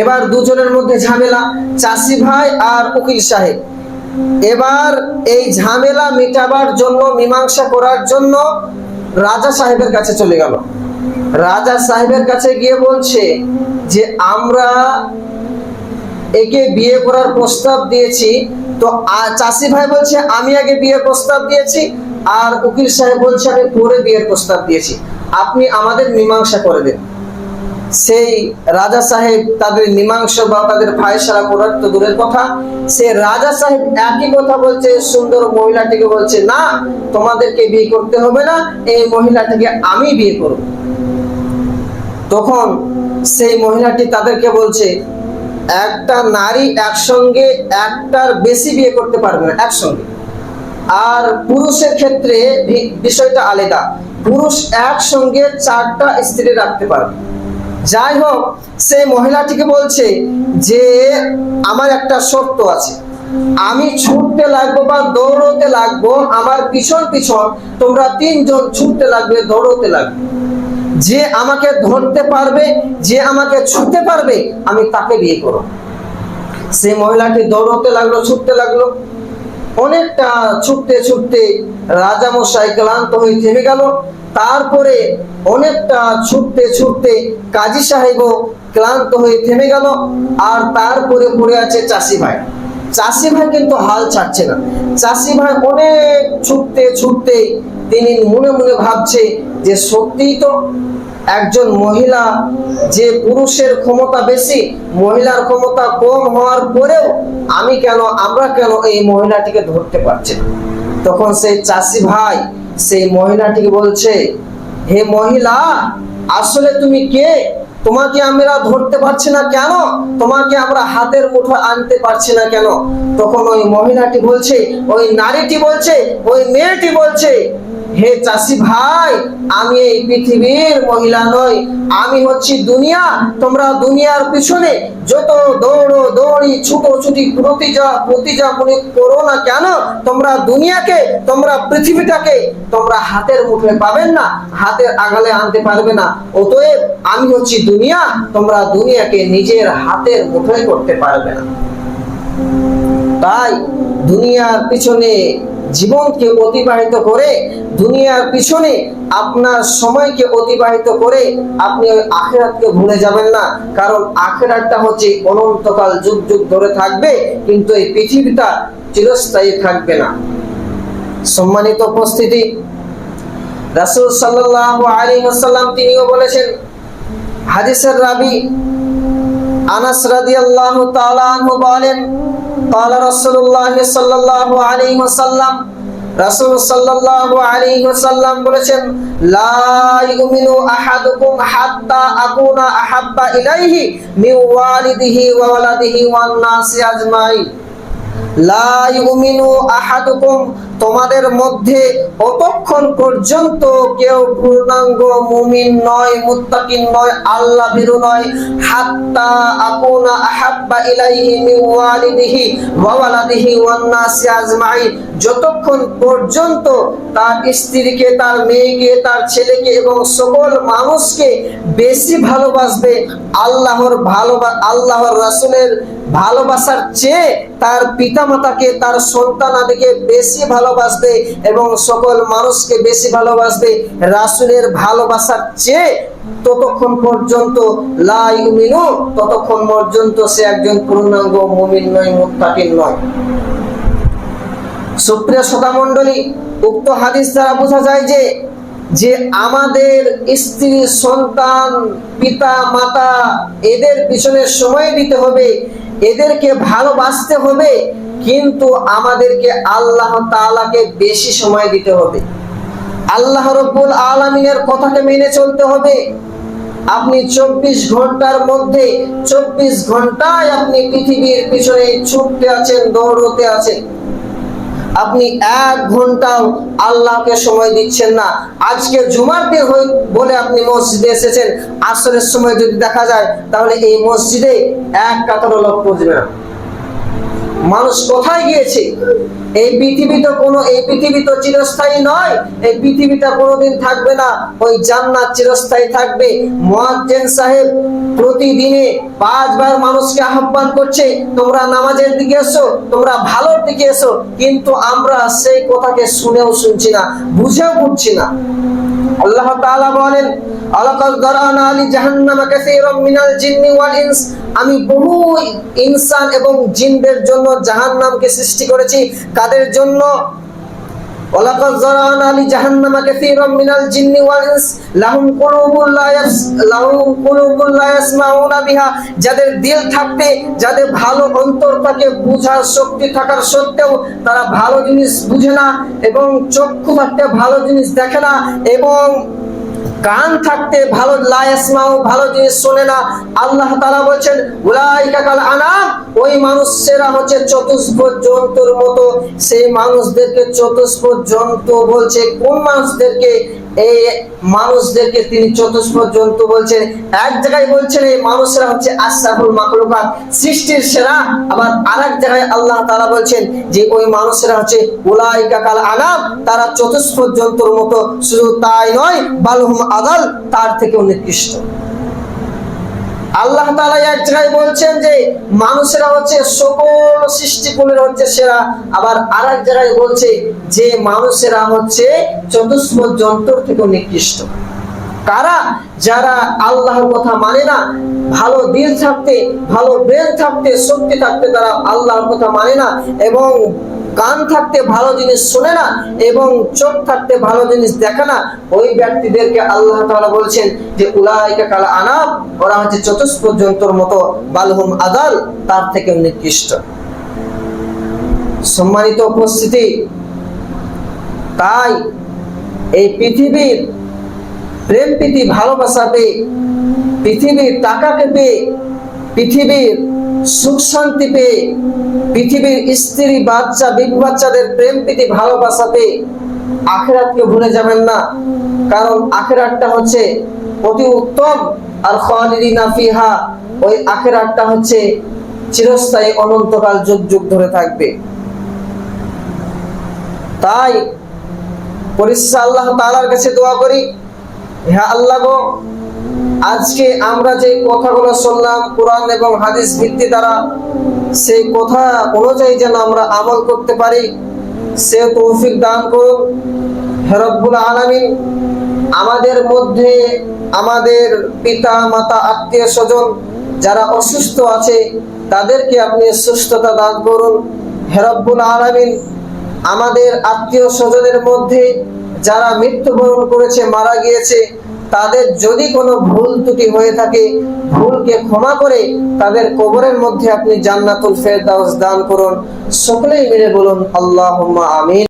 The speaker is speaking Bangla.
এবার দুজনের মধ্যে ঝামেলা, চাষি ভাই আর উকিল সাহেব। এবার এই ঝামেলা মেটাবার জন্য, মীমাংসা করার জন্য রাজা সাহেবের কাছে চলে গেল। রাজা সাহেবের কাছে গিয়ে বলছে যে, আমরা একে বিয়ে করার প্রস্তাব দিয়েছি। তো চাষি ভাই বলছে, আমি আগে বিয়ের প্রস্তাব দিয়েছি। আর উকিল সাহেব বলছে, আমি পরে বিয়ের প্রস্তাব দিয়েছি। আপনি আমাদের মীমাংসা করে দেন। সেই রাজা সাহেব তাদের মীমাংসা বা তাদের ফায়সালা করার তো দূরের কথা সে রাজা সাহেব একই কথা বলছে, সুন্দর মহিলাটিকে বলছে, না, তোমাদেরকে বিয়ে করতে হবে না, এই মহিলাটিকে আমি বিয়ে করব। তখন সেই মহিলাটি তাদেরকে বলছে, একটা নারী একসঙ্গে একটার বেশি বিয়ে করতে পারবে না, একসঙ্গে। আর পুরুষের ক্ষেত্রে বিষয়টা আলাদা। পুরুষ একসঙ্গে চারটা স্ত্রী রাখতে পারবে। যাই হোক, সেই মহিলাটিকে বলছে যে, আমার একটা শর্ত আছে। আমি ছুটতে লাগবো বা দৌড়তে লাগবো, আমার পিছন পিছন তোমরা তিনজন ছুটতে লাগবে, দৌড়তে লাগবে। যে আমাকে ধরতে পারবে, যে আমাকে ছুটতে পারবে, আমি তাকে বিয়ে করব। সেই মহিলাটি দৌড়তে লাগল, ছুটতে লাগল। অনেকটা ছুটতে ছুটতে রাজামশাই ক্লান্ত হয়ে থেমে গেল। তারপরে অনেকটা ছুটতে ছুটতে কাজী সাহেবও ক্লান্ত হয়ে থেমে গেল আর তারপরে পড়ে আছে চাষি ভাই। চাষি ভাই কিন্তু হাল ছাড়ছে না। চাষি ভাই অনেক ছুটতে ছুটতে তিনি মনে মনে ভাবছে যে সত্যিই তো একজন মহিলা যে পুরুষের ক্ষমতা বেশি, মহিলার ক্ষমতা কম হওয়ার পরেও আমি কেন, আমরা কেন এই মহিলাটিকে ধরতে পারছি না? তখন সেই চাষি ভাই সেই মহিলাটিকে বলছে, হে মহিলা, আসলে তুমি কে? তোমাকে আমরা ধরতে পারছি না কেন? তোমাকে আমরা হাতের মুঠো আনতে পারছি না কেন? তখন ওই মহিলাটি বলছে, ওই নারীটি বলছে, ওই মেয়েটি বলছে হে চাষি ভাই, আমি এই পৃথিবীর মহিলা নই, আমি হচ্ছি দুনিয়া, তোমরা দুনিয়ার পিছনে যত দৌড়ো দৌড়ি, ছুটো ছুটি প্রতিজা প্রতিজা মনে করো না কেন, তোমরা দুনিয়াকে, তোমরা পৃথিবীটাকে, তোমরা হাতের মুঠোয় পাবেন না, হাতের আগালে আনতে পারবে না। অতএব আমি হচ্ছি দুনিয়া, তোমরা দুনিয়াকে নিজের হাতের মুঠোয় করতে পারবে না। তাই দুনিয়ার পিছনে জীবনকে অতিবাহিত করে, দুনিয়ার পিছনে আপনার সময়কে অতিবাহিত করে আপনি ওই আখেরাতকে ভুলে যাবেন না। কারণ আখেরাতটা হচ্ছে অনন্তকাল যুগ যুগ ধরে থাকবে, কিন্তু এই পৃথিবীটা চিরস্থায়ী থাকবে না। সম্মানিত উপস্থিতি, রাসূল সাল্লাল্লাহু আলাইহি ওয়াসাল্লাম তিনিও বলেছেন, হাদিসের রাবি আনাস রাদিয়াল্লাহু তাআলা আনহু বলেন قال رسول الله صلى الله عليه وسلم রাসূল সাল্লাল্লাহু আলাইহি ওয়াসাল্লাম বলেছেন লা ইউমিনু আহাদুকুম হাত্তা আকুনা আহাব্বা ইলাইহি মিন ওয়ালিদিহি ওয়া ওয়ালাদিহি ওয়ান নাসি আজমাইন লা ইউমিনু আহাদুকুম তোমাদের মধ্যে অতক্ষণ পর্যন্ত কেউ পূর্ণাঙ্গ মুমিন নয়, মুত্তাকিন নয়, আল্লাহ নয়। হাত্তা আহাব্বা ইলাইহি ওয়ালিদিহি আজমাইন। যতক্ষণ পর্যন্ত তার স্ত্রীকে, তার মেয়েকে, তার ছেলেকে এবং সকল মানুষকে বেশি ভালোবাসবে, আল্লাহর ভালোবা, আল্লাহর রাসূলের ভালোবাসার চেয়ে তার পিতামাতাকে, তার সন্তানাদিকে বেশি ভালোবাসবে এবং সকল মানুষকে বেশি ভালোবাসবে। রাসূলের ভালোবাসার চেয়ে ততক্ষণ পর্যন্ত লা ইউমিনু, ততক্ষণ পর্যন্ত সে একজন পূর্ণাঙ্গ মুমিন নয়, মুত্তাকিন নয়। সুপ্রিয় শ্রোতা মণ্ডলী উক্ত হাদিস দ্বারা বোঝা যায় যে যে আমাদের স্ত্রী, সন্তান, পিতা, মাতা, এদের পিছনে সময় দিতে হবে। এদেরকে ভালোবাসতে হবে, কিন্তু আমাদেরকে আল্লাহ তালাকে বেশি সময় দিতে হবে। আল্লাহ রব্বুল আলমিনের কথাকে মেনে চলতে হবে। আপনি চব্বিশ ঘণ্টার মধ্যে চব্বিশ ঘন্টায় আপনি পৃথিবীর পিছনে ছুটতে আছেন, দৌড়তে আছেন। আপনি এক ঘন্টাও আল্লাহকে সময় দিচ্ছেন না। আজকে জুমার দিন বলে আপনি মসজিদে এসেছেন। আসরের সময় যদি দেখা যায়, তাহলে এই মসজিদে এক কাতারও লোক পৌঁছবে না। মানুষ কোথায় গিয়েছে? এই পৃথিবী তো কোনো, এই পৃথিবী তো চিরস্থায়ী নয়। এই পৃথিবীটা কোনোদিন থাকবে না। ওই জান্নাত চিরস্থায়ী থাকবে। মুয়াজ্জিন সাহেব প্রতিদিনে পাঁচবার মানুষকে আহ্বান করছে, তোমরা নামাজের দিকে এসো, তোমরা ভালোর দিকে এসো। কিন্তু আমরা সেই কথাকে শুনেও শুনছি না, বুঝেও বুঝছি না। আল্লাহ তাআলা বলেন আলাকাল দারানা আলি জাহান্নাম কাসীরাম মিনাল জিন্নি ওয়াল ইনস। আমি বহু ইনসান এবং জিনদের জন্য জাহান্নামকে সৃষ্টি করেছি। কাদের জন্য? ওয়ালাকাদ যারানা লি জাহান্নামা কাসীরাম মিনাল জিন্নি ওয়াল ইনস, লাহুম কুলুবুল লা ইয়াস, লাহুম কুলুবুল লা ইয়াসমাউনা বিহা। যাদের দিল থাকতে, যাদের ভালো অন্তর থাকে, বুঝার শক্তি থাকার সত্ত্বেও তারা ভালো জিনিস বুঝে না এবং চক্ষু থাকতে ভালো জিনিস দেখে না এবং কান থাকতে ভালো লায়াসমাও ভালো জিনিস শোনে না। আল্লাহ তাআলা বলছেন, উলাইকা কাল আনাম, ওই মানুষেরা হচ্ছে চতুষ্প জন্তুর মতো। সেই মানুষদেরকে চতুষ্প জন্তু বলছে, কোন মানুষদেরকে এই মানুষদেরকে তিনি চতুষ্প জন্তু বলছেন? এক জায়গায় বলছেন এই মানুষরা হচ্ছে আশরাফুল মাখলুকাত, সৃষ্টির সেরা। আবার আরেক জায়গায় আল্লাহ তাআলা বলছেন যে ওই মানুষরা হচ্ছে উলাইকা কাল আনাম তারা চতুষ্প জন্তুর মতো শুধু তাই নয়, বালহুম আদাল তার থেকেও নিকৃষ্ট। আল্লাহ তাআলা এক জায়গায় বলছেন যে মানুষেরা হচ্ছে সকল সৃষ্টিকুলের হচ্ছে সেরা। আবার আর এক জায়গায় বলছে যে মানুষেরা হচ্ছে চতুষ্প যন্ত্র থেকে নিকৃষ্ট। কারা? যারা আল্লাহর কথা মানে না, ভালো দিল থাকতে, ভালো ব্রেন থাকতে, শক্তি থাকতে তারা আল্লাহর কথা মানে না, এবং কান থাকতে ভালো জিনিস শোনে না এবং চোখ থাকতে ভালো জিনিস দেখে না, ওই ব্যক্তিদেরকে আল্লাহ তাআলা বলছেন যে, উলাইকা কাল আনাব, ওরা হচ্ছে চতুষ্প জন্তুর মতো, বালহুম আদাল, তার থেকে নিকৃষ্ট। সম্মানিত উপস্থিতি, তাই এই পৃথিবীর প্রেম প্রীতি ভালোবাসা পেয়ে, পৃথিবীর টাকাকে পেয়ে, পৃথিবীর সুখ শান্তি পেয়ে পৃথিবীর স্ত্রী, বাচ্চা বিগ বাচ্চাদের প্রেম প্রীতি, ভালোবাসা পেয়ে আখেরাতকে ভুলে যাবেন না। কারণ আখেরাতটা হচ্ছে অতি উত্তম। আর খালিদিনা ফিহা, ওই আখেরাতটা হচ্ছে চিরস্থায়ী অনন্তকাল যুগ যুগ ধরে থাকবে। তাই পরিষ্কার আল্লাহ তাআলার কাছে দোয়া করি হ্যাঁ আল্লাহ গো আজকে আমরা যে কথাগুলো শুনলাম, কোরআন এবং হাদিস ভিত্তি দ্বারা, সেই কথা অনুযায়ী যেন আমরা আমল করতে পারি, সে তৌফিক দান করুন হে রব্বুল আলামিন, আমাদের মধ্যে আমাদের পিতা, মাতা, আত্মীয় স্বজন যারা অসুস্থ আছে, তাদেরকে আপনি সুস্থতা দান করুন। হে রব্বুল আলামিন, আমাদের আত্মীয় স্বজনের মধ্যে যারা মৃত্যুবরণ করেছে, মারা গিয়েছে তাদের যদি কোনো ভুল ত্রুটি হয়ে থাকে, ভুলকে ক্ষমা করে তাদের কবরের মধ্যে আপনি জান্নাতুল ফেরদাউস দান করুন। সকলেই মিলে বলুন আল্লাহ আমিন।